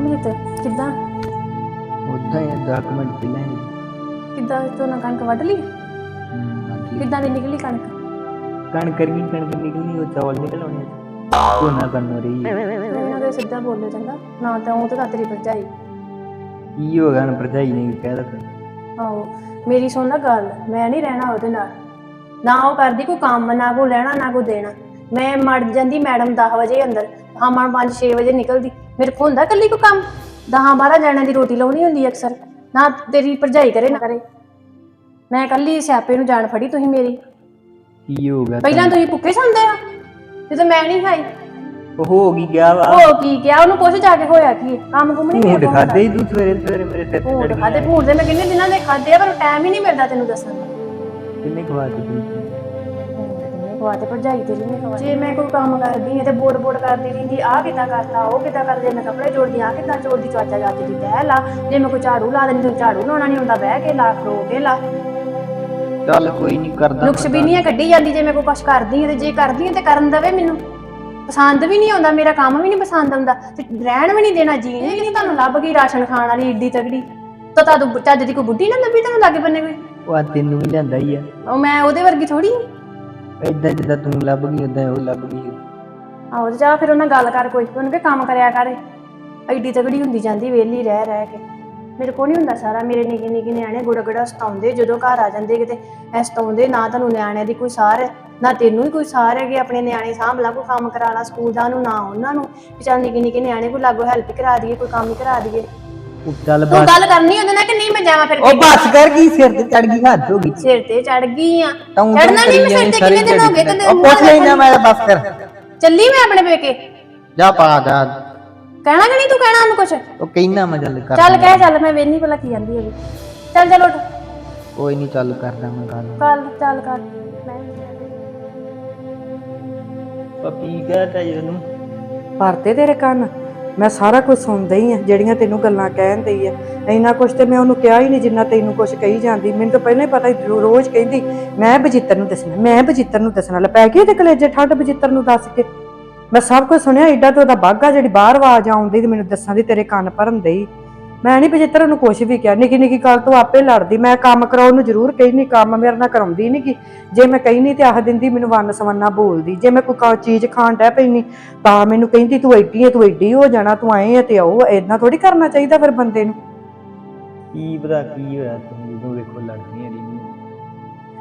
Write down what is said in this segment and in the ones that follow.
ਪੁੱਤ ਕਿੱਦਾਂ? ਉਦਾਂ ਹੀ ਡਾਕੂਮੈਂਟ ਪਹਿਲਾਂ ਹੀ। ਕਿੱਦਾਂ ਝੋਨਾ ਕਣਕ ਵੱਢ ਲਈ? ਹਮ, ਕਿੱਦਾਂ ਦੀ ਨਿਕਲੀ ਕਣਕ? ਕਣਕ ਕਰਗੀ ਕਣਕ ਨਿਕਲਣੀ ਉਹ ਚਾਵਲ ਨਿਕਲ ਆਉਣੇ ਧੋਣਾ ਕਰਨ ਰਹੀ ਹੈ। ਉਹਨਾਂ ਦੇ ਸਿੱਧਾ ਬੋਲੋ ਚੰਗਾ। ਨਾ ਤਾਂ ਉਹ ਤਾਂ ਤੇਰੀ ਭਰਜਾਈ। ਕੀ ਹੋ ਗਿਆ ਨਾ ਭਰਜਾਈ ਨੇ ਕਹਿ ਦਿੱਤਾ। ਆਹੋ ਮੇਰੀ ਸੁਣ ਲੈ ਗੱਲ। ਮੈਂ ਨਹੀਂ ਰਹਿਣਾ ਉਹਦੇ ਨਾਲ। ਨਾ ਉਹ ਕਰਦੀ ਕੋਈ ਕੰਮ ਨਾ ਕੋਈ ਲੈਣਾ ਨਾ ਕੋਈ ਦੇਣਾ। ਮੈਂ ਮੜ ਜਾਂਦੀ ਮੈਡਮ 10 ਵਜੇ ਅੰਦਰ ਹਾਂ ਮਣ 5-6 ਵਜੇ ਨਿਕਲਦੀ। ਮੇਰੇ ਕੋਲ ਹੁੰਦਾ ਕੱਲੀ ਕੋਈ ਕੰਮ? 10-12 ਜਣਿਆਂ ਦੀ ਰੋਟੀ ਲਾਉਣੀ ਹੁੰਦੀ ਅਕਸਰ। ਨਾ ਤੇਰੀ ਭਰਜਾਈ ਕਰੇ ਨਾ ਕਰੇ। ਮੈਂ ਕੱਲੀ ਸਿਆਪੇ ਨੂੰ ਜਾਣ ਫੜੀ ਤੁਸੀਂ ਮੇਰੀ। ਕੀ ਹੋ ਗਿਆ ਪਹਿਲਾਂ ਤੁਸੀਂ ਭੁੱਖੇ ਸੌਂਦੇ ਆ ਜਦੋਂ ਮੈਂ ਨਹੀਂ ਖਾਈ। ਉਹ ਹੋ ਗਈ ਗਿਆ ਵਾ? ਉਹ ਕੀ ਕਿਹਾ ਉਹਨੂੰ ਪੁੱਛ ਜਾ ਕੇ ਹੋਇਆ ਕੀ ਹੈ? ਕੰਮ ਕੁਮ ਨਹੀਂ ਝੂਠ ਖਾਦੇ ਹੀ ਤੂੰ ਸਵੇਰੇ ਸਵੇਰੇ ਮੇਰੇ ਸਿਰ ਤੇ ਚੜ੍ਹ ਖਾਦੇ ਭੂਤ ਦੇ ਮੈਂ ਕਿੰਨੇ ਦਿਨਾਂ ਦੇ ਖਾਦੇ ਆ ਪਰ ਟਾਈਮ ਹੀ ਨਹੀਂ ਮਿਲਦਾ ਤੈਨੂੰ ਦੱਸਣ ਦਾ। ਕਿੰਨੇ ਖਵਾ ਦਿੱਤੀ ਖਵਾਤੇ ਭਰਜਾਈ ਤੇਰੀ ਨੇ ਖਵਾ ਜੇ ਮੈਂ ਕੋਈ ਕੰਮ ਕਰਦੀ ਹਾਂ ਤੇ ਬੋੜ ਬੋੜ ਕਰਦੀ ਰਹਿੰਦੀ ਆ ਕਿੱਦਾਂ ਕਰਤਾ ਉਹ ਕਿੱਦਾਂ ਕਰ ਜੇ ਮੈਂ ਕੱਪੜੇ ਜੋੜਦੀ ਆ ਕਿੱਦਾਂ ਜੋੜਦੀ ਚਾਚਾ ਚਾਚੀ ਦੀ ਤਹਿ ਲਾ। ਜੇ ਮੈਂ ਕੋਈ ਝਾੜੂ ਲਾ ਦਿੰਦੀ ਤੂੰ ਝਾੜੂ ਲਾਉਣਾ ਨਹੀਂ ਹੁੰਦਾ ਬਹਿ ਕੇ ਲਾ ਖਲੋ ਕੇ ਲਾ। ਚੱਲ ਕੋਈ ਨਹੀਂ ਕਰਦਾ ਨੁਕਸ ਵੀ ਨਹੀਂ ਕੱਢੀ ਜਾਂਦੀ ਜੇ ਮੈਂ ਕੋਈ ਕੁਛ ਕਰਦੀ ਹਾਂ ਤੇ ਜੇ ਕਰਦੀ ਹਾਂ ਤੇ ਕਰਨ ਦਵੇ ਮੈਨੂੰ। ਪਸੰਦ ਵੀ ਨਹੀਂ ਆਉਂਦਾ ਮੇਰਾ ਕੰਮ ਵੀ ਨਹੀਂ ਪਸੰਦ ਆਉਂਦਾ ਤੇ ਰਹਿਣ ਵੀ ਨਹੀਂ ਦੇਣਾ ਜੀਣ ਕਿ ਤੁਹਾਨੂੰ ਲੱਭ ਗਈ ਰਾਸ਼ਨ ਖਾਣ ਵਾਲੀ ਏਡੀ ਤਗੜੀ ਤਾਂ ਤੁਹਾਨੂੰ ਚੱਜ ਦੀ ਕੋਈ ਬੁੱਢੀ ਨਾ ਲੱਭੀ ਤੁਹਾਨੂੰ ਲਾਗੇ ਬੰਨੇ ਕੋਈ? ਉਹ ਤੈਨੂੰ ਵੀ ਲਿਆਂਦਾ ਹੀ ਆ। ਉਹ ਮੈਂ ਉਹਦੇ ਵਰਗੀ ਥੋੜੀ ਏਦਾਂ ਜਿੱਦਾਂ ਤੂੰ ਲੱਭ ਗਈ ਉਦਾਂ ਉਹ ਲੱਭ ਗਈ ਆਹੋ ਤੇ ਜਾ ਫਿਰ ਉਹਨਾਂ ਗੱਲ ਕਰ ਕੋਈ, ਉਹਨੂੰ ਕਿ ਕੰਮ ਕਰਿਆ ਕਰ। ਐਡੀ ਤਗੜੀ ਹੁੰਦੀ ਜਾਂਦੀ ਵਿਹਲੀ ਰਹਿ ਰਹਿ ਕੇ। ਮੇਰੇ ਕੋਲ ਨਹੀਂ ਹੁੰਦਾ ਸਾਰਾ, ਮੇਰੇ ਨਿੱਕੇ ਨਿੱਕੇ ਨਿਆਣੇ ਗੁੜਾ ਸਤਾਉਂਦੇ, ਜਦੋਂ ਘਰ ਆ ਜਾਂਦੇ ਕਿਤੇ, ਐ ਸਤਾਉਂਦੇ ਨਾ ਤੁਹਾਨੂੰ ਨਿਆਣਿਆਂ ਦੀ ਕੋਈ ਸਾਰ ਹੈ ਨਾ ਤੈਨੂੰ ਹੀ ਕੋਈ ਸਾਰ ਹੈਗੇ ਆਪਣੇ ਨਿਆਣੇ ਸਾਂਭ ਲਾ, ਕੋਈ ਕੰਮ ਕਰਾ ਲਾ, ਸਕੂਲ ਦਾ ਨੂੰ, ਨਾ ਉਹਨਾਂ ਨੂੰ। ਵੀ ਚੱਲ ਨਿੱਕੇ ਨਿੱਕੇ ਨਿਆਣੇ ਕੋਈ ਲਾਗੋ ਹੈਲਪ ਕਰਾ ਦਈਏ, ਕੋਈ ਕੰਮ ਹੀ ਕਰਾ ਦਈਏ। ਉਹ ਚੱਲ ਤੂੰ ਗੱਲ ਕਰਨੀ ਉਹਦੇ ਨਾਲ ਕਿ ਨਹੀਂ ਮੈਂ ਜਾਵਾਂ ਫਿਰ ਉਹ ਬਸ ਕਰ ਗਈ ਸਿਰ ਤੇ ਚੜ ਗਈ ਹੱਥ ਹੋ ਗਈ। ਸਿਰ ਤੇ ਚੜ ਗਈ ਆ। ਤੂੰ ਚੜਨਾ ਨਹੀਂ ਮੈਂ ਸਿਰ ਤੇ ਕਿੰਨੇ ਦਿਨ ਹੋ ਗਏ ਕਦੇ ਉਹ ਪੁੱਛ ਲੈਣਾ ਮੈਂ ਤਾਂ ਬਸ ਕਰ। ਚੱਲੀ ਮੈਂ ਆਪਣੇ ਪੇਕੇ? ਜਾ ਪਾ ਜਾ। ਕਹਿਣਾ ਕਿ ਨਹੀਂ ਤੂੰ ਕਹਿਣਾ ਉਹਨੂੰ ਕੁਛ? ਉਹ ਕਹਿਣਾ ਮੈਂ ਚੱਲ ਕਰ ਚੱਲ ਕਹਿ ਚੱਲ ਮੈਂ ਵੇਖਣੀ ਭਲਾ ਕੀ ਜਾਂਦੀ ਹੈਗੀ। ਚੱਲ ਚੱਲ ਉੱਠ। ਕੋਈ ਨਹੀਂ ਚੱਲ ਕਰਦਾ ਮੈਂ ਗੱਲ। ਕੱਲ ਚੱਲ ਕਰ। ਮੈਂ ਪਪੀ ਕਹਤਾ ਇਹਨੂੰ ਭਰਤੇ ਤੇਰੇ ਕੰਨ। ਮੈਂ ਸਾਰਾ ਕੁਝ ਸੁਣਦਾ ਹੀ ਆ, ਜਿਹੜੀਆਂ ਤੈਨੂੰ ਗੱਲਾਂ ਕਹਿਣ ਦਈ ਆ। ਇੰਨਾ ਕੁਝ ਤੇ ਮੈਂ ਉਹਨੂੰ ਕਿਹਾ ਹੀ ਨਹੀਂ ਜਿੰਨਾ ਤੈਨੂੰ ਕੁਝ ਕਹੀ ਜਾਂਦੀ। ਮੈਨੂੰ ਤਾਂ ਪਹਿਲਾਂ ਹੀ ਪਤਾ ਸੀ, ਰੋ- ਰੋਜ਼ ਕਹਿੰਦੀ, ਮੈਂ ਬਜਿੱਤਰ ਨੂੰ ਦੱਸਣਾ, ਮੈਂ ਬਜਿੱਤਰ ਨੂੰ ਦੱਸਣਾ। ਲੈ ਪੈ ਗਈ ਤੇ ਕਲੇਜੇ ਠੰਡ ਬਜਿੱਤਰ ਨੂੰ ਦੱਸ ਕੇ। ਮੈਂ ਸਭ ਕੁਝ ਸੁਣਿਆ, ਏਡਾ ਤੇ ਉਹਦਾ ਬਾਗਾ ਜਿਹੜੀ ਬਾਹਰ ਆਵਾਜ਼ ਆਉਂਦੀ ਤੇ ਮੈਨੂੰ ਦੱਸਾਂ ਦੀ ਤੇਰੇ ਕੰਨ ਭਰਨ ਦੇਈ ਮੈਂ ਨਹੀਂ ਬਜਿੱਤਰ ਨੂੰ ਕੁਝ ਵੀ ਕਿਹਾ। ਨਿੱਕੀ ਨਿੱਕੀ ਗੱਲ ਤੋਂ ਆਪੇ ਲੜਦੀ। ਮੈਂ ਕੰਮ ਕਰਾਉਣ ਨੂੰ ਜ਼ਰੂਰ ਕਹੀ ਕੰਮ ਮੇਰੇ ਨਾਲ ਕਰਾਉਂਦੀ ਨਹੀਂ ਕਿ ਜੇ ਮੈਂ ਕਹੀ ਤੇ ਆਖ ਦਿੰਦੀ, ਮੈਨੂੰ ਵੰਨ ਸਵੰਨਾ ਬੋਲਦੀ। ਜੇ ਮੈਂ ਕੋਈ ਕਾ- ਚੀਜ਼ ਖਾਣ ਡੈ ਪੈਣੀ ਤਾਂ ਮੈਨੂੰ ਕਹਿੰਦੀ, ਤੂੰ ਐਡੀ ਹੈ ਤੂੰ ਐਡੀ ਹੋ ਜਾਣਾ, ਤੂੰ ਐਂ ਹੈ ਤੇ ਉਹ ਇਦਾਂ ਥੋੜੀ ਕਰਨਾ ਚਾਹੀਦਾ ਫਿਰ ਬੰਦੇ ਨੂੰ। ਕੀ ਪਤਾ ਕੀ ਹੋਇਆ, ਤੂੰ ਜਦੋਂ ਵੇਖੋ ਲੜਦੀ ਰਹੀ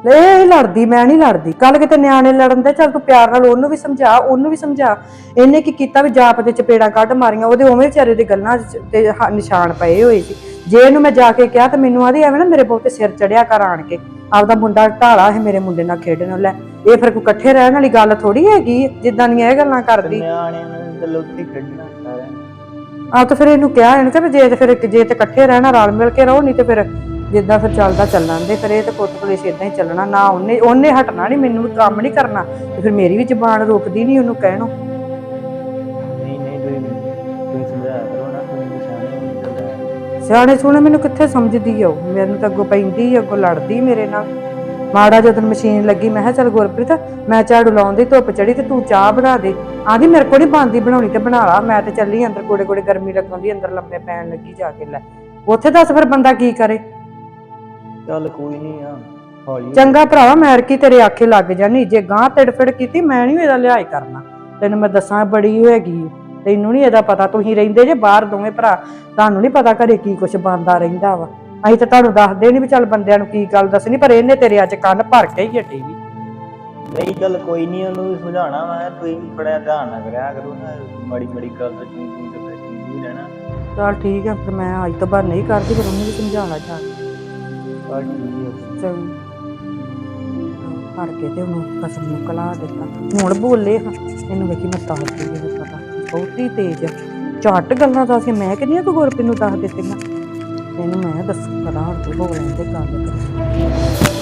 ਇਹ ਲੜਦੀ ਮੈਂ ਨਹੀਂ ਲੜਦੀ। ਕੱਲ ਕਿਤੇ ਨਿਆਣੇ ਲੜਨ ਦੇ ਚੱਲ ਤੂੰ ਪਿਆਰ ਨਾਲ ਉਹਨੂੰ ਵੀ ਸਮਝਾ ਉਹਨੂੰ ਵੀ ਸਮਝਾ। ਇਹਨੇ ਕੀ ਕੀਤਾ ਵੀ ਜਾਪ ਦੇ ਚਪੇੜਾਂ ਕੱਢ ਮਾਰੀਆਂ ਉਹਦੇ ਉਵੇਂ ਵਿਚਾਰੇ ਦੇ ਗੱਲਾਂ ਤੇ ਨਿਸ਼ਾਨ ਪਏ ਹੋਏ ਸੀ। ਜੇ ਇਹਨੂੰ ਮੈਂ ਜਾ ਕੇ ਕਿਹਾ ਤਾਂ ਮੈਨੂੰ ਆਦੀ ਐਵੇਂ ਨਾ ਮੇਰੇ ਬਹੁਤੇ ਸਿਰ ਚੜਿਆ ਕਰ ਆਣ ਕੇ। ਆਪਦਾ ਮੁੰਡਾ ਢਾਲਾ ਹੈ ਮੇਰੇ ਮੁੰਡੇ ਨਾਲ ਖੇਡਣ ਲੈ ਇਹ ਫਿਰ ਕੋਈ ਇਕੱਠੇ ਰਹਿਣ ਵਾਲੀ ਗੱਲ ਥੋੜੀ ਹੈਗੀ ਜਿੱਦਾਂ ਦੀਆਂ ਇਹ ਗੱਲਾਂ ਕਰਦੀ। ਨਿਆਣਿਆਂ ਨੇ ਤਾਂ ਲੋਕੀ ਖੇਡਣਾ। ਆ ਤਾਂ ਫਿਰ ਇਹਨੂੰ ਕਿਹਾ ਇਹਨੇ ਕਿ ਜੇ ਤੇ ਫਿਰ ਜੇ ਤੇ ਇਕੱਠੇ ਰਹਿਣਾ ਰਲ ਮਿਲ ਕੇ ਰਹੋ ਨਹੀਂ ਤੇ ਫਿਰ ਜਿੱਦਾਂ ਫਿਰ ਚੱਲਦਾ ਚੱਲਣ ਦੇ ਫਿਰ ਇਹ ਤੇ ਪੁੱਤ ਪੁਲਿਸ ਇਦਾਂ ਹੀ ਚੱਲਣਾ ਨਾ ਉਹਨੇ ਉਹਨੇ ਹਟਣਾ ਨਹੀਂ ਮੈਨੂੰ ਕੰਮ ਨਹੀਂ ਕਰਨਾ ਤੇ ਫਿਰ ਮੇਰੀ ਵੀ ਜ਼ਬਾਨ ਰੁਕਦੀ ਨਹੀਂ ਉਹਨੂੰ ਕਹਿਣੋਂ। ਨਹੀਂ ਨਹੀਂ ਤੁਸੀਂ ਤੁਸੀਂ ਸਮਝਾਇਆ ਕਰੋ ਨਾ ਤੁਸੀਂ ਨਿਸ਼ਾਨੇ ਨਹੀਂ ਚੱਲਦਾ ਸਿਆਣੇ ਸੋਹਣੇ ਮੈਨੂੰ ਕਿੱਥੇ ਸਮਝਦੀ ਆ ਉਹ? ਮੈਨੂੰ ਤਾਂ ਅੱਗੋਂ ਪੈਂਦੀ ਅੱਗੋਂ ਲੜਦੀ ਮੇਰੇ ਨਾਲ। ਮਾੜਾ ਜਦੋਂ ਮਸ਼ੀਨ ਲੱਗੀ ਮੈਂ ਕਿਹਾ ਚੱਲ ਗੁਰਪ੍ਰੀਤ ਮੈਂ ਝਾੜੂ ਲਾਉਂਦੀ ਧੁੱਪ ਚੜੀ ਤੇ ਤੂੰ ਚਾਹ ਬਣਾ ਦੇ। ਆਂਦੀ ਮੇਰੇ ਕੋਲ ਨਹੀਂ ਬਣਦੀ ਬਣਾਉਣੀ ਤੇ ਬਣਾ ਲਾ। ਮੈਂ ਤੇ ਚੱਲੀ ਅੰਦਰ ਕੋੜੇ ਕੋੜੇ ਗਰਮੀ ਲੱਗਾਉਂਦੀ ਅੰਦਰ ਲੰਮੇ ਪੈਣ ਲੱਗੀ ਜਾ ਕੇ ਲੈ। ਉੱਥੇ ਦੱਸ ਫਿਰ ਬੰਦਾ ਕੀ ਕਰੇ? ਚੱਲ ਕੋਈ ਨਹੀਂ ਆ ਹੌਲੀ ਚੰਗਾ ਭਰਾਵਾ ਮੈਂ ਕੀ ਤੇਰੇ ਆਖੇ ਲੱਗ ਜਾਨੀ ਜੇ ਗਾਂ ਤੜਫੜ ਕੀਤੀ ਮੈਂ ਨਹੀਂ ਇਹਦਾ ਲਿਹਾਜ਼ ਕਰਨਾ। ਤੈਨੂੰ ਮੈਂ ਦੱਸਾਂ ਬੜੀ ਓ। ਤੈਨੂੰ ਨਹੀਂ ਇਹਦਾ ਪਤਾ ਤੁਸੀਂ ਰਹਿੰਦੇ ਜੇ ਬਾਹਰ ਦੋਵੇਂ ਭਰਾ। ਤੁਹਾਨੂੰ ਨਹੀਂ ਪਤਾ ਘਰੇ ਕੀ ਕੁਛ ਬੰਦਾ ਰਹਿੰਦਾ ਵਾ। ਅਸੀਂ ਤਾਂ ਤੁਹਾਨੂੰ ਦੱਸਦੇ ਨਹੀਂ ਵੀ ਚੱਲ ਬੰਦਿਆਂ ਨੂੰ ਕੀ ਗੱਲ ਦੱਸਣੀ ਪਰ ਇਹਨੇ ਤੇਰੇ ਅੱਜ ਕੰਨ ਭਰ ਕੇ ਹੀ ਹਟੀ ਵੀ। ਨਹੀਂ ਚੱਲ ਕੋਈ ਨਹੀਂ ਉਹਨੂੰ ਵੀ ਸਮਝਾਉਣਾ ਵਾ। ਤੁਸੀਂ ਵੀ ਬੜਾ ਧਿਆਨ ਨਾਲ ਕਰਿਆ ਕਰੋ ਨਾ ਮਾੜੀ ਮਾੜੀ ਗੱਲ ਤੋਂ ਚੁੰਗ ਚੁੰਗ ਹੀ ਰਹਿਣਾ ਚੱਲ ਠੀਕ ਆ ਫਿਰ ਮੈਂ ਅੱਜ ਤੋਂ ਬਾਅਦ ਨਹੀਂ ਕਰਦੀ ਫਿਰ ਉਹਨੂੰ ਵੀ ਸਮਝਾਉਣਾ ਜਾ ਕੇ। ਭਰ ਕੇ ਤੇ ਉਹਨੂੰ ਕਸਮ ਨੂੰ ਕਲਾ ਦਿੱਤਾ ਹੁਣ ਬੋਲੇ ਹਾਂ, ਇਹਨੂੰ ਵੇਖੀ ਮੈਂ ਤਾਂ ਦਿੱਤੀ ਇਹਨੂੰ ਪਤਾ ਬਹੁਤੀ ਤੇਜ਼ ਆ। ਝੱਟ ਗੱਲਾਂ ਦੱਸ ਕੇ ਮੈਂ ਕਿੰਨੀਆਂ ਕੁ ਗੁਰਪ੍ਰੀਤ ਨੂੰ ਦੱਸ ਦਿੱਤੀਆਂ ਇਹਨੂੰ ਮੈਂ ਦੱਸ ਕਦਾ ਤੂੰ ਬੋਲਣ ਤੇ ਗੱਲ ਕਰ